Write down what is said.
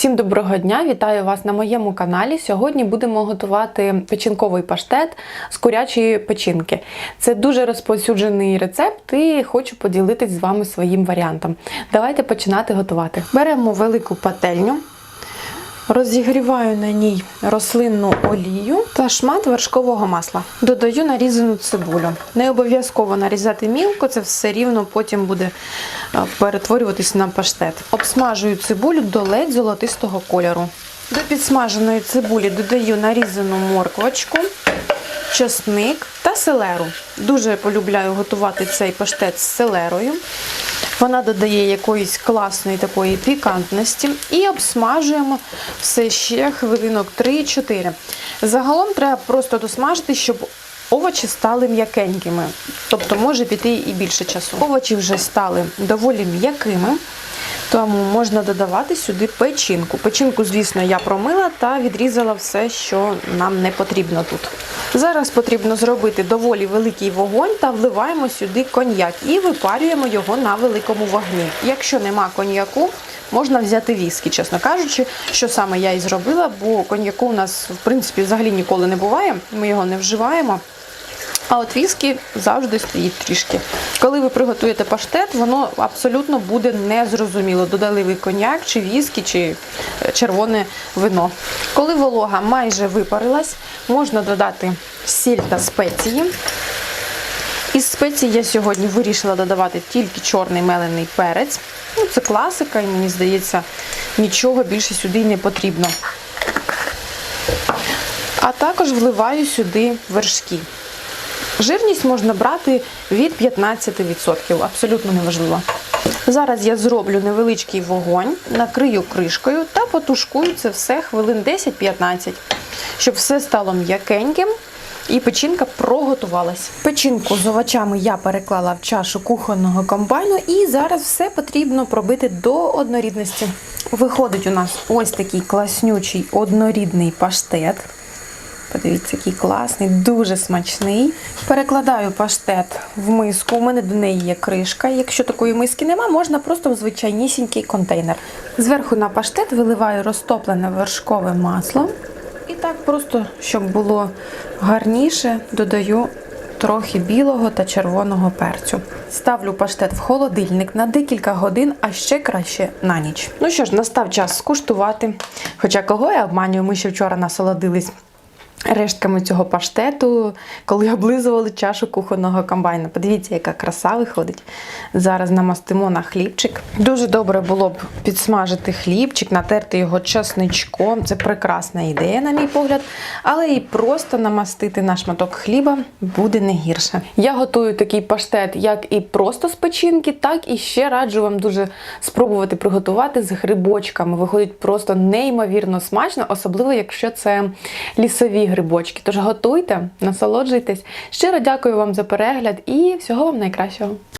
Всім доброго дня! Вітаю вас на моєму каналі. Сьогодні будемо готувати печінковий паштет з курячої печінки. Це дуже розповсюджений рецепт і хочу поділитись з вами своїм варіантом. Давайте починати готувати. Беремо велику пательню. Розігріваю на ній рослинну олію та шмат вершкового масла. Додаю нарізану цибулю. Не обов'язково нарізати мілко, це все рівно потім буде е, перетворюватись на паштет. Обсмажую цибулю до ледь золотистого кольору. До підсмаженої цибулі додаю нарізану морквочку, чесник та селеру. Дуже полюбляю готувати цей паштет з селерою. Вона додає якоїсь класної такої пікантності і обсмажуємо все ще хвилинок 3-4. Загалом треба просто досмажити, щоб овочі стали м'якенькими. Тобто може піти і більше часу. Овочі вже стали доволі м'якими. Тому можна додавати сюди печінку. Печінку, звісно, я промила та відрізала все, що нам не потрібно тут. Зараз потрібно зробити доволі великий вогонь та вливаємо сюди коньяк і випарюємо його на великому вогні. Якщо нема коньяку, можна взяти віскі, чесно кажучи, що саме я і зробила, бо коньяку у нас в принципі взагалі ніколи не буває. Ми його не вживаємо. А от віскі завжди стоїть трішки. Коли ви приготуєте паштет, воно абсолютно буде незрозуміло, додали ви коньяк, чи віскі, чи е, червоне вино. Коли волога майже випарилась, можна додати сіль та спеції. Із спецій я сьогодні вирішила додавати тільки чорний мелений перець. Ну, це класика, і мені здається, нічого більше сюди не потрібно. А також вливаю сюди вершки. Жирність можна брати від 15%, абсолютно неважливо. Зараз я зроблю невеличкий вогонь, накрию кришкою та потушкую це все хвилин 10-15, щоб все стало м'якеньким і печінка проготувалась. Печінку з овочами я переклала в чашу кухонного комбайну і зараз все потрібно пробити до однорідності. Виходить у нас ось такий класнючий однорідний паштет. Подивіться, який класний, дуже смачний. Перекладаю паштет в миску. У мене до неї є кришка. Якщо такої миски нема, можна просто в звичайнісінький контейнер. Зверху на паштет виливаю розтоплене вершкове масло. І так просто, щоб було гарніше, додаю трохи білого та червоного перцю. Ставлю паштет в холодильник на декілька годин, а ще краще на ніч. Ну що ж, настав час скуштувати. Хоча кого я обманюю, ми ще вчора насолодились рештками цього паштету, коли облизували чашу кухонного комбайна. Подивіться, яка краса виходить. Зараз намастимо на хлібчик. Дуже добре було б підсмажити хлібчик, натерти його часничком. Це прекрасна ідея, на мій погляд. Але і просто намастити на шматок хліба буде не гірше. Я готую такий паштет, як і просто з печінки, так і ще раджу вам дуже спробувати приготувати з грибочками. Виходить просто неймовірно смачно, особливо якщо це лісові грибочки. Тож готуйте, насолоджуйтесь. Щиро дякую вам за перегляд і всього вам найкращого.